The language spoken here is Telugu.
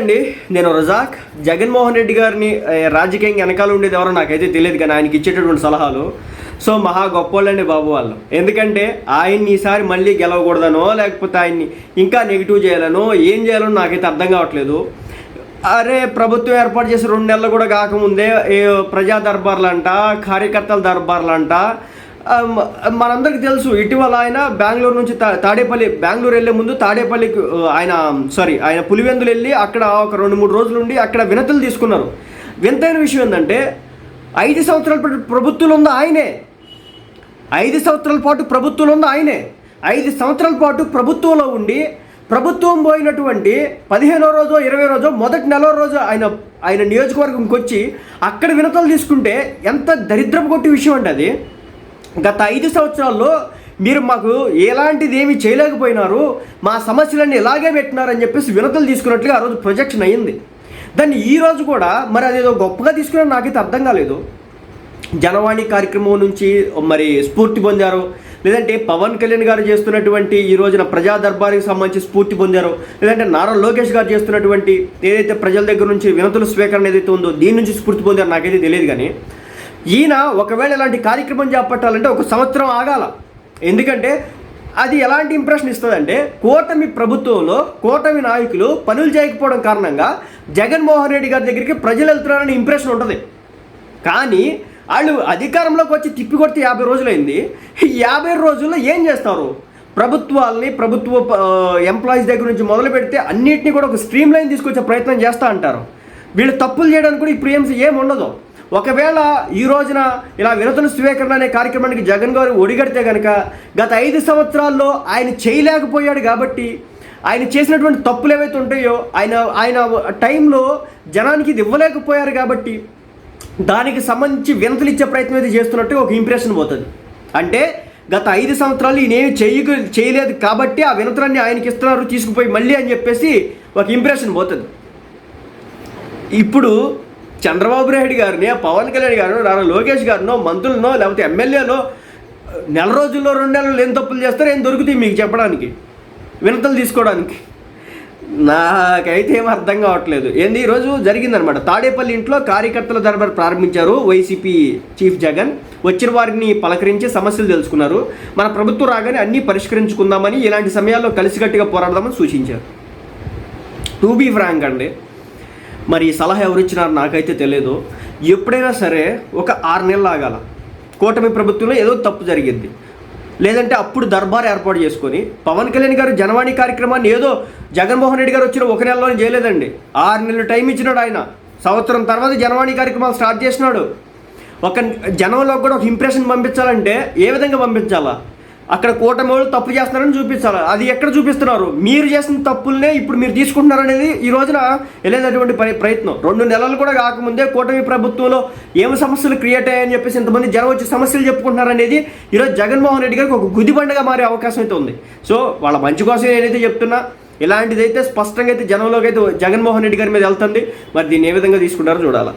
అండి నేను రజాక్. జగన్మోహన్ రెడ్డి గారిని రాజకీయంగా వెనకాల ఉండేది ఎవరో నాకైతే తెలియదు కానీ ఆయనకి ఇచ్చేటటువంటి సలహాలు. సో మహా గొప్పోళ్ళండి బాబు వాళ్ళు. ఎందుకంటే ఆయన్ని ఈసారి మళ్ళీ గెలవకూడదనో లేకపోతే ఆయన్ని ఇంకా నెగిటివ్ చేయాలనో ఏం చేయాలనో నాకైతే అర్థం కావట్లేదు. అరే ప్రభుత్వం ఏర్పాటు చేసి రెండు నెలలు కూడా కాకముందే ప్రజా దర్బార్లంట కార్యకర్తల దర్బార్లంట మనందరికీ తెలుసు ఇటీవల ఆయన బెంగళూరు నుంచి తాడేపల్లి బెంగళూరు వెళ్ళే ముందు తాడేపల్లికి ఆయన సారీ ఆయన పులివెందులు వెళ్ళి అక్కడ ఒక రెండు మూడు రోజులు ఉండి అక్కడ వినతులు తీసుకున్నారు. వింతైన విషయం ఏంటంటే ఐదు సంవత్సరాల పాటు ప్రభుత్వం ఉందా ఆయనే? ఐదు సంవత్సరాల పాటు ప్రభుత్వం ఉందా ఆయనే? ఐదు సంవత్సరాల పాటు ప్రభుత్వంలో ఉండి ప్రభుత్వం పోయినటువంటి పదిహేనో రోజు ఇరవై రోజు మొదటి నెల రోజు ఆయన ఆయన నియోజకవర్గంకి వచ్చి అక్కడ వినతలు తీసుకుంటే ఎంత దరిద్రం కొట్టి విషయం అండి అది. గత ఐదు సంవత్సరాల్లో మీరు మాకు ఎలాంటిది ఏమి చేయలేకపోయినారు మా సమస్యలన్నీ ఇలాగే పెట్టినారని చెప్పేసి వినతలు తీసుకున్నట్లుగా ఆ రోజు ప్రొజెక్షన్ అయ్యింది. దాన్ని ఈ రోజు కూడా మరి అదేదో గొప్పగా తీసుకున్నా నాకైతే అర్థం కాలేదు. జనవాణి కార్యక్రమం నుంచి మరి స్ఫూర్తి పొందారు లేదంటే పవన్ కళ్యాణ్ గారు చేస్తున్నటువంటి ఈ రోజున ప్రజా దర్బార్కి సంబంధించి స్ఫూర్తి పొందారు లేదంటే నారా లోకేష్ గారు చేస్తున్నటువంటి ఏదైతే ప్రజల దగ్గర నుంచి వినతుల స్వీకరణ ఏదైతే ఉందో దీని నుంచి స్ఫూర్తి పొందారో నాకైతే తెలియదు కానీ ఈయన ఒకవేళ ఇలాంటి కార్యక్రమం చేపట్టాలంటే ఒక సంవత్సరం ఆగాల. ఎందుకంటే అది ఎలాంటి ఇంప్రెషన్ ఇస్తుందంటే కూటమి ప్రభుత్వంలో కూటమి నాయకులు పనులు చేయకపోవడం కారణంగా జగన్మోహన్ రెడ్డి గారి దగ్గరికి ప్రజలు వెళ్తున్నారనే ఇంప్రెషన్ ఉంటుంది. కానీ వాళ్ళు అధికారంలోకి వచ్చి తిప్పి కొడితే యాభై రోజులైంది. యాభై రోజుల్లో ఏం చేస్తారు? ప్రభుత్వాలని ప్రభుత్వ ఎంప్లాయీస్ దగ్గర నుంచి మొదలు పెడితే అన్నిటిని కూడా ఒక స్ట్రీమ్ లైన్ తీసుకొచ్చే ప్రయత్నం చేస్తూ అంటారు. వీళ్ళు తప్పులు చేయడానికి కూడా ఇప్పుడు ఏం ఏం ఉండదు. ఒకవేళ ఈ రోజున ఇలా వినతుల స్వీకరణ అనే కార్యక్రమానికి జగన్ గారు ఒడిగడితే కనుక గత ఐదు సంవత్సరాల్లో ఆయన చేయలేకపోయాడు కాబట్టి ఆయన చేసినటువంటి తప్పులు ఏవైతే ఉంటాయో ఆయన ఆయన టైంలో జనానికి ఇది ఇవ్వలేకపోయారు కాబట్టి దానికి సంబంధించి వినతులు ఇచ్చే ప్రయత్నం అయితే చేస్తున్నట్టు ఒక ఇంప్రెషన్ పోతుంది. అంటే గత ఐదు సంవత్సరాలు ఈయనేమి చేయ చేయలేదు కాబట్టి ఆ వినతులన్నీ ఆయనకి ఇస్తున్నారు తీసుకుపోయి మళ్ళీ అని చెప్పేసి ఒక ఇంప్రెషన్ పోతుంది. ఇప్పుడు చంద్రబాబు నాయుడు గారిని పవన్ కళ్యాణ్ గారినో నారా లోకేష్ గారినో మంత్రులనో లేకపోతే ఎమ్మెల్యేలో నెల రోజుల్లో రెండు నెలలు ఏం తప్పులు చేస్తారో ఏం దొరుకుతాయి మీకు చెప్పడానికి వినతలు తీసుకోవడానికి. నాకైతే ఏం అర్థం కావట్లేదు. ఏంది ఈరోజు జరిగిందనమాట తాడేపల్లి ఇంట్లో కార్యకర్తల దర్బార్ ప్రారంభించారు వైసీపీ చీఫ్ జగన్. వచ్చిన వారిని పలకరించి సమస్యలు తెలుసుకున్నారు. మన ప్రభుత్వం రాగానే అన్నీ పరిష్కరించుకుందామని ఇలాంటి సమయాల్లో కలిసికట్టుగా పోరాడదామని సూచించారు. టు బీ ఫ్రాంక్ అండి. మరి ఈ సలహా ఎవరు ఇచ్చినారు నాకైతే తెలియదు ఎప్పుడైనా సరే ఒక ఆరు నెలలు ఆగాల. కూటమి ప్రభుత్వంలో ఏదో తప్పు జరిగింది. లేదంటే అప్పుడు దర్బార్ ఏర్పాటు చేసుకొని పవన్ కళ్యాణ్ గారు జనవాణి కార్యక్రమాన్ని ఏదో జగన్మోహన్ రెడ్డి గారు వచ్చిన ఒక నెలలోనే చేయలేదండి. ఆరు నెలలు టైం ఇచ్చినాడు ఆయన. సంవత్సరం తర్వాత జనవాణి కార్యక్రమాలు స్టార్ట్ చేసినాడు. ఒక జనంలో కూడా ఒక ఇంప్రెషన్ పంపించాలంటే ఏ విధంగా పంపించాలా? అక్కడ కూటమి వాళ్ళు తప్పు చేస్తున్నారని చూపించాలి. అది ఎక్కడ చూపిస్తున్నారు? మీరు చేసిన తప్పులనే ఇప్పుడు మీరు తీసుకుంటున్నారు అనేది ఈ రోజున వెళ్ళేటటువంటి ప్రయత్నం. రెండు నెలలు కూడా కాకముందే కూటమి ప్రభుత్వంలో ఏమి సమస్యలు క్రియేట్ అయ్యాయని చెప్పేసి ఇంతమంది జనం వచ్చి సమస్యలు చెప్పుకుంటున్నారు అనేది ఈరోజు జగన్మోహన్ రెడ్డి గారికి ఒక గుదిబండగా మారే అవకాశం అయితే ఉంది. సో వాళ్ళ మంచి కోసం నేనైతే చెప్తున్నా ఇలాంటిదైతే స్పష్టంగా అయితే జనంలోకి అయితే జగన్మోహన్ రెడ్డి గారి మీద వెళ్తుంది. మరి దీన్ని ఏ విధంగా తీసుకుంటారో చూడాలి.